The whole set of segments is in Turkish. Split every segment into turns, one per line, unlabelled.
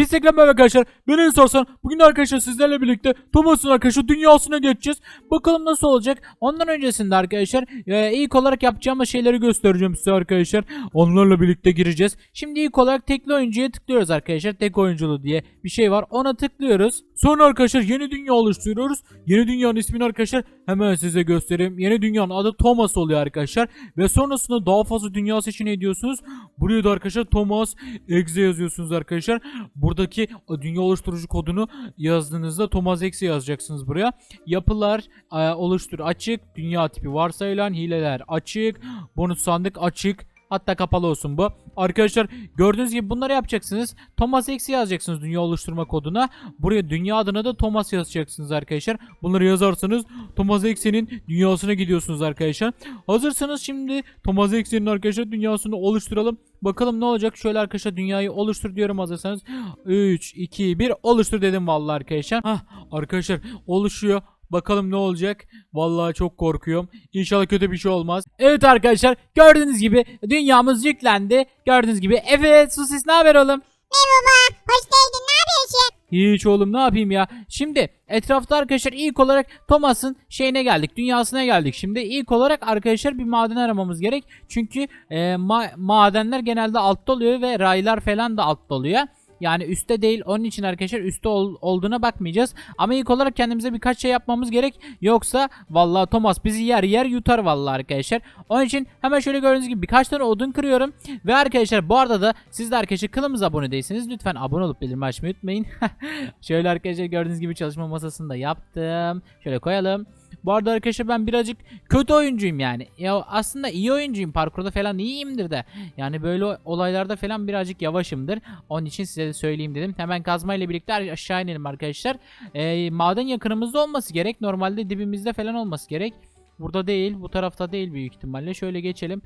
Hepinize merhaba arkadaşlar. Beni sorsan bugün arkadaşlar sizlerle birlikte Thomas'ın arkadaşlar dünyasına geçeceğiz. Bakalım nasıl olacak. Ondan öncesinde arkadaşlar e, ilk olarak yapacağımız şeyleri göstereceğim size arkadaşlar. Onlarla birlikte gireceğiz. Şimdi ilk olarak tekli oyuncuya tıklıyoruz arkadaşlar. Tek oyunculu diye bir şey var. Ona tıklıyoruz. Sonra arkadaşlar yeni dünya oluşturuyoruz. Yeni dünyanın ismini arkadaşlar hemen size göstereyim. Yeni dünyanın adı Thomas oluyor arkadaşlar. Ve sonrasında daha fazla dünya seçeneği ediyorsunuz. Buraya da arkadaşlar Thomas Exe yazıyorsunuz arkadaşlar. Buradaki dünya oluşturucu kodunu yazdığınızda Thomas Exe yazacaksınız buraya. Yapılar e, oluştur açık. Dünya tipi varsayılan hileler açık. Bonus sandık açık. Hatta kapalı olsun bu. Arkadaşlar gördüğünüz gibi bunları yapacaksınız. Thomas Eksi yazacaksınız dünya oluşturma koduna. Buraya dünya adına da Thomas yazacaksınız arkadaşlar. Bunları yazarsanız Thomas Eksi'nin dünyasına gidiyorsunuz arkadaşlar. Hazırsanız şimdi Thomas Eksi'nin arkadaşlar dünyasını oluşturalım. Bakalım ne olacak. Şöyle arkadaşlar dünyayı oluştur diyorum hazırsanız. 3, 2, 1 oluştur dedim vallahi arkadaşlar. Hah arkadaşlar oluşuyor. Bakalım ne olacak. Vallahi çok korkuyorum. İnşallah kötü bir şey olmaz. Evet arkadaşlar gördüğünüz gibi dünyamız yüklendi. Gördüğünüz gibi evet Susis ne haber oğlum?
Merhaba, hoş geldin. Ne yapıyorsun?
Hiç oğlum ne yapayım ya. Şimdi etrafta arkadaşlar ilk olarak Thomas'ın şeyine geldik. Dünyasına geldik. Şimdi ilk olarak arkadaşlar bir maden aramamız gerek. Çünkü e, ma- madenler genelde altta oluyor ve raylar falan da altta oluyor. Yani üstte değil. Onun için arkadaşlar üstte ol- olduğuna bakmayacağız. Ama ilk olarak kendimize birkaç şey yapmamız gerek. Yoksa vallahi Thomas bizi yer yer yutar vallahi arkadaşlar. Onun için hemen şöyle gördüğünüz gibi birkaç tane odun kırıyorum. Ve arkadaşlar bu arada da siz de arkadaşlar kanalımıza abone değilseniz lütfen abone olup bildirim açmayı unutmayın. şöyle arkadaşlar gördüğünüz gibi çalışma masasını da yaptım. Şöyle koyalım. Bu arada arkadaşlar ben birazcık kötü oyuncuyum yani. Ya aslında iyi oyuncuyum. Parkurda falan iyiyimdir de. Yani böyle olaylarda falan birazcık yavaşımdır. Onun için size de söyleyeyim dedim. Hemen kazma ile birlikte aşağı inelim arkadaşlar. Ee, maden yakınımızda olması gerek. Normalde dibimizde falan olması gerek. Burada değil. Bu tarafta değil büyük ihtimalle. Şöyle geçelim.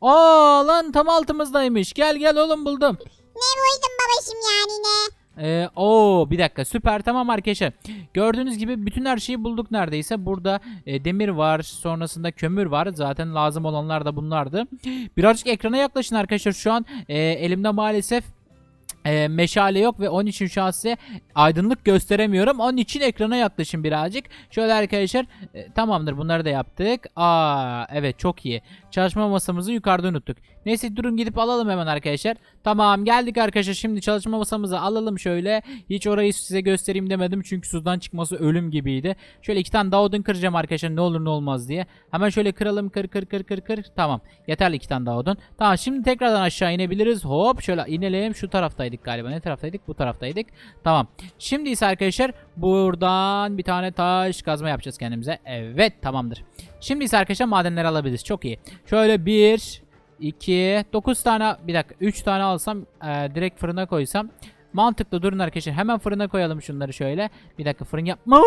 Aa lan tam altımızdaymış. Gel gel oğlum buldum.
Ne buydun babacım yani ne?
Ee, oo bir dakika süper tamam arkadaşlar. Gördüğünüz gibi bütün her şeyi bulduk neredeyse. Burada e, demir var, sonrasında kömür var. Zaten lazım olanlar da bunlardı. Birazcık ekrana yaklaşın arkadaşlar. Şu an e, elimde maalesef e, meşale yok ve onun için şu an size aydınlık gösteremiyorum. Onun için ekrana yaklaşın birazcık. Şöyle arkadaşlar e, tamamdır bunları da yaptık. Aa evet çok iyi. Çalışma masamızı yukarıda unuttuk. Neyse durun gidip alalım hemen arkadaşlar. Tamam geldik arkadaşlar şimdi çalışma masamızı alalım şöyle. Hiç orayı size göstereyim demedim çünkü sudan çıkması ölüm gibiydi. Şöyle iki tane daha odun kıracağım arkadaşlar ne olur ne olmaz diye. Hemen şöyle kıralım kır kır kır kır kır. Tamam yeterli iki tane daha odun. Tamam şimdi tekrardan aşağı inebiliriz. Hop şöyle inelim şu taraftaydık galiba. Ne taraftaydık? Bu taraftaydık. Tamam. Şimdi ise arkadaşlar buradan bir tane taş kazma yapacağız kendimize. Evet tamamdır. Şimdi ise arkadaşlar madenleri alabiliriz. Çok iyi. Şöyle bir 2 9 tane bir dakika 3 tane alsam e, direkt fırına koysam. Mantıklı durun arkadaşlar. Hemen fırına koyalım şunları şöyle. Bir dakika fırın yapmam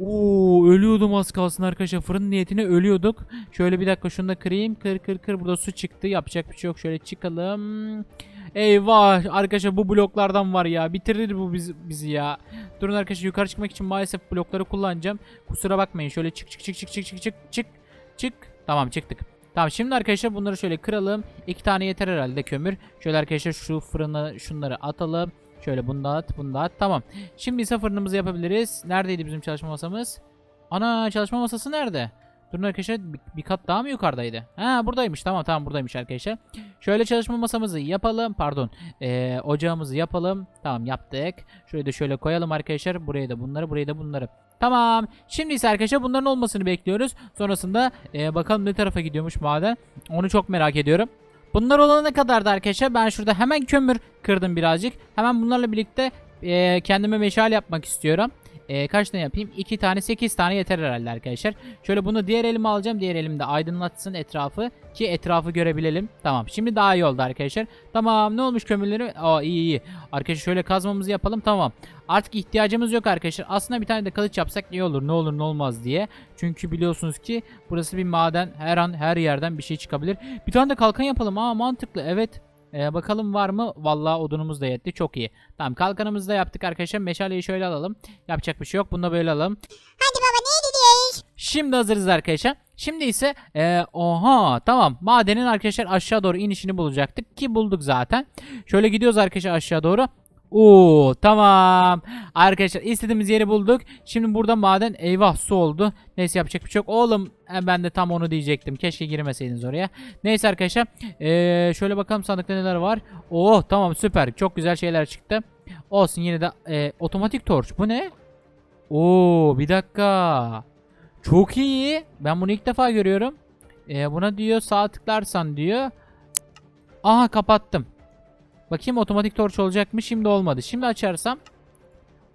Oo ölüyordum az kalsın arkadaşlar. Fırın niyetine ölüyorduk. Şöyle bir dakika şunu da kırayım. Kır kır kır. Burada su çıktı. Yapacak bir şey yok. Şöyle çıkalım Eyvah arkadaşlar bu bloklardan var ya bitirir bu bizi, bizi ya Durun arkadaşlar yukarı çıkmak için maalesef blokları kullanacağım Kusura bakmayın şöyle çık çık çık çık çık çık çık çık çık Tamam çıktık Tamam şimdi arkadaşlar bunları şöyle kıralım. İki tane yeter herhalde kömür. Şöyle arkadaşlar şu fırına şunları atalım. Şöyle bunu da at, bunu da at. Tamam. Şimdi ise fırınımızı yapabiliriz. Neredeydi bizim çalışma masamız? Ana çalışma masası nerede? Durun arkadaşlar bir, bir kat daha mı yukarıdaydı? Ha buradaymış. Tamam tamam buradaymış arkadaşlar. Şöyle çalışma masamızı yapalım. Pardon. Ee, ocağımızı yapalım. Tamam yaptık. Şöyle de şöyle koyalım arkadaşlar. Buraya da bunları, buraya da bunları. Tamam. Şimdi ise arkadaşlar bunların olmasını bekliyoruz. Sonrasında e, bakalım ne tarafa gidiyormuş maden. Onu çok merak ediyorum. Bunlar olana kadar da arkadaşlar ben şurada hemen kömür kırdım birazcık. Hemen bunlarla birlikte e, kendime meşale yapmak istiyorum. E, kaç tane yapayım? 2 tane 8 tane yeter herhalde arkadaşlar. Şöyle bunu diğer elime alacağım. Diğer elimde aydınlatsın etrafı ki etrafı görebilelim. Tamam. Şimdi daha iyi oldu arkadaşlar. Tamam. Ne olmuş kömürleri? Aa iyi iyi. Arkadaşlar şöyle kazmamızı yapalım. Tamam. Artık ihtiyacımız yok arkadaşlar. Aslında bir tane de kılıç yapsak iyi olur. Ne olur ne olmaz diye. Çünkü biliyorsunuz ki burası bir maden. Her an her yerden bir şey çıkabilir. Bir tane de kalkan yapalım. Aa mantıklı. Evet. Ee, bakalım var mı? Vallahi odunumuz da yetti. Çok iyi. Tamam kalkanımızı da yaptık arkadaşlar. Meşaleyi şöyle alalım. Yapacak bir şey yok. Bunu da böyle alalım.
Hadi baba neye gidiyoruz?
Şimdi hazırız arkadaşlar. Şimdi ise e, oha tamam madenin arkadaşlar aşağı doğru inişini bulacaktık ki bulduk zaten. Şöyle gidiyoruz arkadaşlar aşağı doğru. Oo tamam. Arkadaşlar istediğimiz yeri bulduk. Şimdi burada maden eyvah su oldu. Neyse yapacak bir şey yok. Oğlum e, ben de tam onu diyecektim. Keşke girmeseydiniz oraya. Neyse arkadaşlar. e, şöyle bakalım sandıkta neler var. Oo tamam süper. Çok güzel şeyler çıktı. Olsun yine de e, otomatik torç. Bu ne? Oo bir dakika. Çok iyi. Ben bunu ilk defa görüyorum. E, buna diyor sağ tıklarsan diyor. Aha kapattım. Bakayım otomatik torç olacak mı? Şimdi olmadı. Şimdi açarsam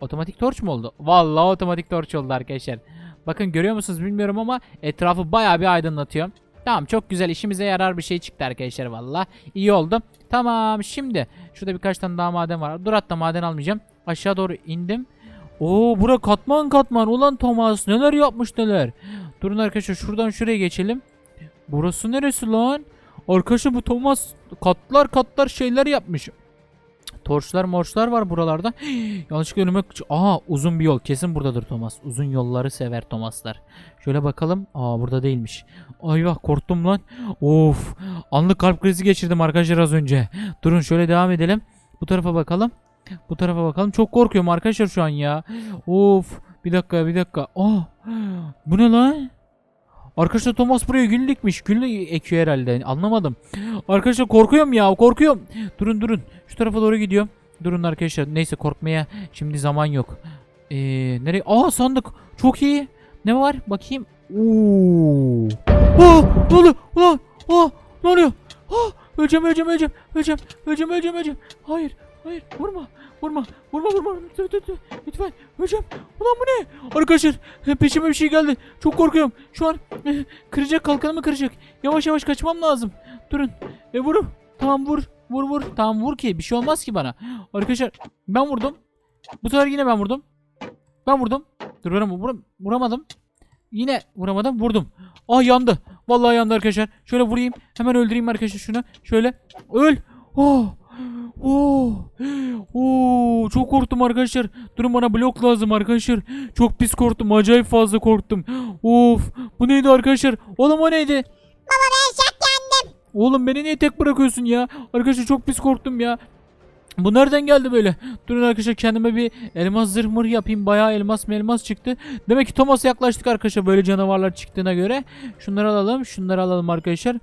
otomatik torç mu oldu? Vallahi otomatik torç oldu arkadaşlar. Bakın görüyor musunuz bilmiyorum ama etrafı bayağı bir aydınlatıyor. Tamam çok güzel işimize yarar bir şey çıktı arkadaşlar valla. İyi oldu. Tamam şimdi şurada birkaç tane daha maden var. Dur hatta maden almayacağım. Aşağı doğru indim. Oo bura katman katman. Ulan Thomas neler yapmış neler. Durun arkadaşlar şuradan şuraya geçelim. Burası neresi lan? Arkadaşlar bu Thomas katlar katlar şeyler yapmış. Torçlar morçlar var buralarda. Yanlışlıkla önüme... Aa uzun bir yol. Kesin buradadır Thomas. Uzun yolları sever Thomaslar. Şöyle bakalım. Aa burada değilmiş. Ay bak korktum lan. Of. Anlık kalp krizi geçirdim arkadaşlar az önce. Durun şöyle devam edelim. Bu tarafa bakalım. Bu tarafa bakalım. Çok korkuyorum arkadaşlar şu an ya. Of. Bir dakika bir dakika. Aa. Bu ne lan? Arkadaşlar Thomas buraya gül dikmiş. Gül ekiyor herhalde. Anlamadım. Arkadaşlar korkuyorum ya. Korkuyorum. Durun durun. Şu tarafa doğru gidiyorum. Durun arkadaşlar. Neyse korkmaya şimdi zaman yok. Ee, nereye? Aa sandık. Çok iyi. Ne var? Bakayım. Oo. Aa, ne oluyor? Ulan. Aa, ne oluyor? Aa, öleceğim, öleceğim, öleceğim. Öleceğim, öleceğim, öleceğim, öleceğim. Hayır, hayır. Vurma. Vurma. Vurma, vurma. Lütfen, lütfen. Lütfen. Öleceğim. Ulan bu ne? Arkadaşlar peşime bir şey geldi. Çok korkuyorum. Şu an eh, kıracak kalkanımı kıracak. Yavaş yavaş kaçmam lazım. Durun. E vurun. Tamam vur. Vur vur. Tamam vur ki bir şey olmaz ki bana. Arkadaşlar ben vurdum. Bu sefer yine ben vurdum. Ben vurdum. Dur ben vuram vuramadım. Yine vuramadım. Vurdum. Ah yandı. Vallahi yandı arkadaşlar. Şöyle vurayım. Hemen öldüreyim arkadaşlar şunu. Şöyle. Öl. Oh. Oh. Oo, çok korktum arkadaşlar. Durun bana blok lazım arkadaşlar. Çok pis korktum. Acayip fazla korktum. Of. Bu neydi arkadaşlar? Oğlum o neydi?
Baba ben şak.
Oğlum beni niye tek bırakıyorsun ya? Arkadaşlar çok pis korktum ya. Bu nereden geldi böyle? Durun arkadaşlar kendime bir elmas zırh mır yapayım. Bayağı elmas elmas çıktı. Demek ki Thomas'a yaklaştık arkadaşlar böyle canavarlar çıktığına göre. Şunları alalım. Şunları alalım arkadaşlar.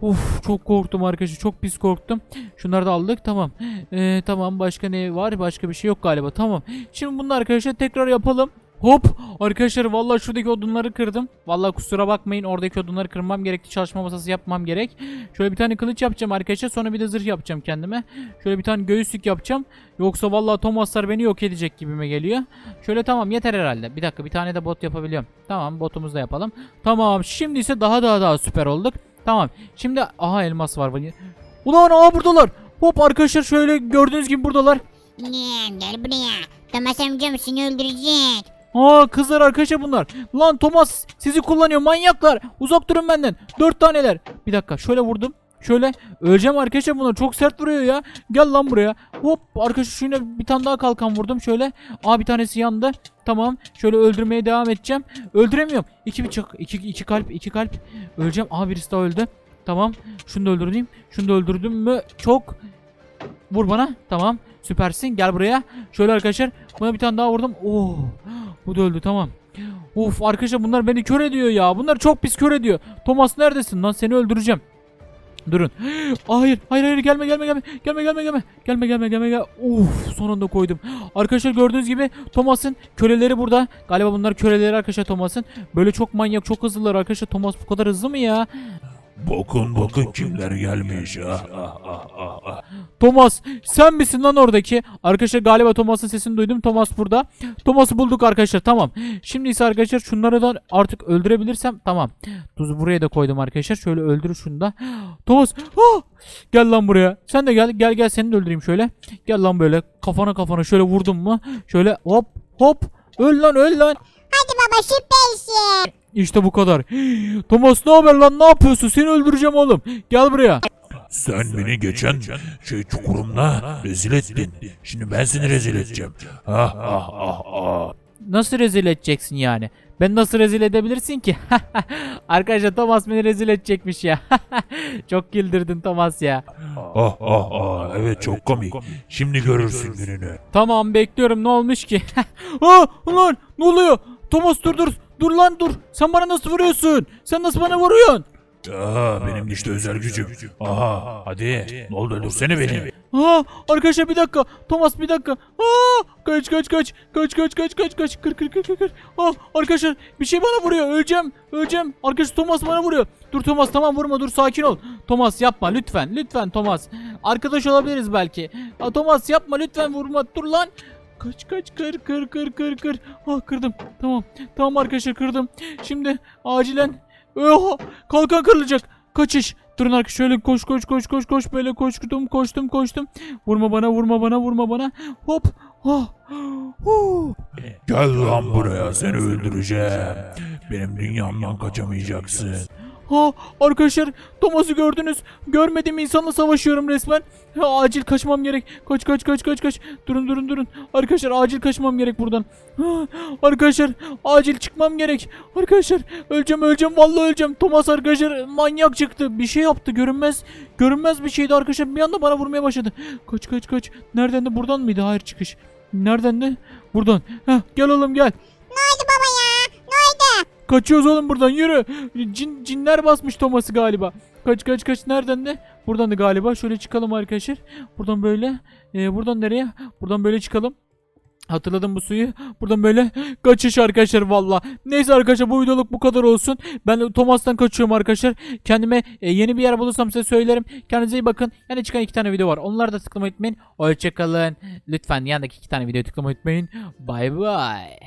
Of çok korktum arkadaşlar. Çok pis korktum. Şunları da aldık. Tamam. Ee, tamam başka ne var? Başka bir şey yok galiba. Tamam. Şimdi bunu arkadaşlar tekrar yapalım. Hop arkadaşlar vallahi şuradaki odunları kırdım. Vallahi kusura bakmayın oradaki odunları kırmam gerekti. Çalışma masası yapmam gerek. Şöyle bir tane kılıç yapacağım arkadaşlar. Sonra bir de zırh yapacağım kendime. Şöyle bir tane göğüslük yapacağım. Yoksa vallahi Thomaslar beni yok edecek gibime geliyor. Şöyle tamam yeter herhalde. Bir dakika bir tane de bot yapabiliyorum. Tamam botumuzu da yapalım. Tamam şimdi ise daha daha daha süper olduk. Tamam. Şimdi aha elmas var. Ulan aa buradalar. Hop arkadaşlar şöyle gördüğünüz gibi buradalar.
Ne gel buraya. Thomas amcam seni öldürecek.
Aa kızlar arkadaşlar bunlar. Lan Thomas sizi kullanıyor manyaklar. Uzak durun benden. Dört taneler. Bir dakika şöyle vurdum. Şöyle öleceğim arkadaşlar bunlar çok sert vuruyor ya. Gel lan buraya. Hop arkadaşlar şuna bir tane daha kalkan vurdum şöyle. Aa bir tanesi yandı. Tamam. Şöyle öldürmeye devam edeceğim. Öldüremiyorum. İki bıçak. iki, iki kalp. iki kalp. Öleceğim. Aa birisi daha öldü. Tamam. Şunu da öldürdüm. Şunu da öldürdüm mü? Çok. Vur bana. Tamam. Süpersin. Gel buraya. Şöyle arkadaşlar. Buna bir tane daha vurdum. Oo. Bu da öldü tamam. Of arkadaşlar bunlar beni kör ediyor ya. Bunlar çok pis kör ediyor. Thomas neredesin lan? Seni öldüreceğim. Durun. Hayır, hayır, hayır gelme, gelme, gelme. Gelme, gelme, gelme. Gelme, gelme, gelme, gelme. Uf, son anda koydum. Arkadaşlar gördüğünüz gibi Thomas'ın köleleri burada. Galiba bunlar köleleri arkadaşlar Thomas'ın. Böyle çok manyak, çok hızlılar arkadaşlar. Thomas bu kadar hızlı mı ya?
Bakın bakın kimler gelmiş. Ah, ah, ah, ah, ah.
Thomas sen misin lan oradaki? Arkadaşlar galiba Thomas'ın sesini duydum. Thomas burada. Thomas'ı bulduk arkadaşlar tamam. Şimdi ise arkadaşlar şunları da artık öldürebilirsem tamam. Tuzu buraya da koydum arkadaşlar. Şöyle öldür şunu da. Thomas ah! gel lan buraya. Sen de gel gel gel seni de öldüreyim şöyle. Gel lan böyle kafana kafana şöyle vurdum mu? Şöyle hop hop öl lan öl lan.
Hadi baba süpersin.
İşte bu kadar. Thomas ne haber lan ne yapıyorsun? Seni öldüreceğim oğlum. Gel buraya.
Sen beni geçen şey çukurumda rezil ettin. Şimdi ben seni rezil edeceğim. Ah ah ah ah.
Nasıl rezil edeceksin yani? Ben nasıl rezil edebilirsin ki? Arkadaşlar Thomas beni rezil edecekmiş ya. Çok güldürdün Thomas ya.
Ah ah ah evet çok komik. Şimdi görürsün gününü.
Tamam bekliyorum ne olmuş ki? Aa ulan ne oluyor? Thomas dur dur. Dur lan dur. Sen bana nasıl vuruyorsun? Sen nasıl bana vuruyorsun?
Aa benim işte özel gücüm. Aha hadi ne oldu öldürsene beni.
Aa arkadaşlar bir dakika. Thomas bir dakika. Aa kaç kaç kaç. Kaç kaç kaç kaç kaç. Kır kır kır kır kır. Aa arkadaşlar bir şey bana vuruyor. Öleceğim. Öleceğim. Arkadaşlar Thomas bana vuruyor. Dur Thomas tamam vurma dur sakin ol. Thomas yapma lütfen. Lütfen Thomas. Arkadaş olabiliriz belki. Aa, Thomas yapma lütfen vurma. Dur lan. Kaç kaç kır kır kır kır kır. Ah kırdım. Tamam. Tamam arkadaşlar kırdım. Şimdi acilen. Oha kalkan kırılacak. Kaçış. Durun arkadaşlar şöyle koş koş koş koş koş böyle koştum koştum koştum. Vurma bana vurma bana vurma bana. Hop. Ah. Huu.
Gel lan buraya seni öldüreceğim. Benim dünyamdan kaçamayacaksın.
Ha arkadaşlar Thomas'ı gördünüz. Görmediğim insanla savaşıyorum resmen. Ha, acil kaçmam gerek. Kaç kaç kaç kaç kaç. Durun durun durun. Arkadaşlar acil kaçmam gerek buradan. Ha, arkadaşlar acil çıkmam gerek. Arkadaşlar öleceğim öleceğim vallahi öleceğim. Thomas arkadaşlar manyak çıktı. Bir şey yaptı görünmez. Görünmez bir şeydi arkadaşlar. Bir anda bana vurmaya başladı. Kaç kaç kaç. Nereden de buradan mıydı? Hayır çıkış. Nereden de? Buradan. Heh, gel oğlum gel.
Ne oldu baba ya? Ne oldu?
Kaçıyoruz oğlum buradan yürü. Cin, cinler basmış Thomas'ı galiba. Kaç kaç kaç nereden de? Buradan da galiba. Şöyle çıkalım arkadaşlar. Buradan böyle. Ee, buradan nereye? Buradan böyle çıkalım. Hatırladım bu suyu. Buradan böyle kaçış arkadaşlar valla. Neyse arkadaşlar bu videoluk bu kadar olsun. Ben Thomas'tan kaçıyorum arkadaşlar. Kendime e, yeni bir yer bulursam size söylerim. Kendinize iyi bakın. Yani çıkan iki tane video var. Onları da tıklamayı unutmayın. Hoşçakalın. Lütfen yandaki iki tane videoyu tıklamayı unutmayın. Bay bay.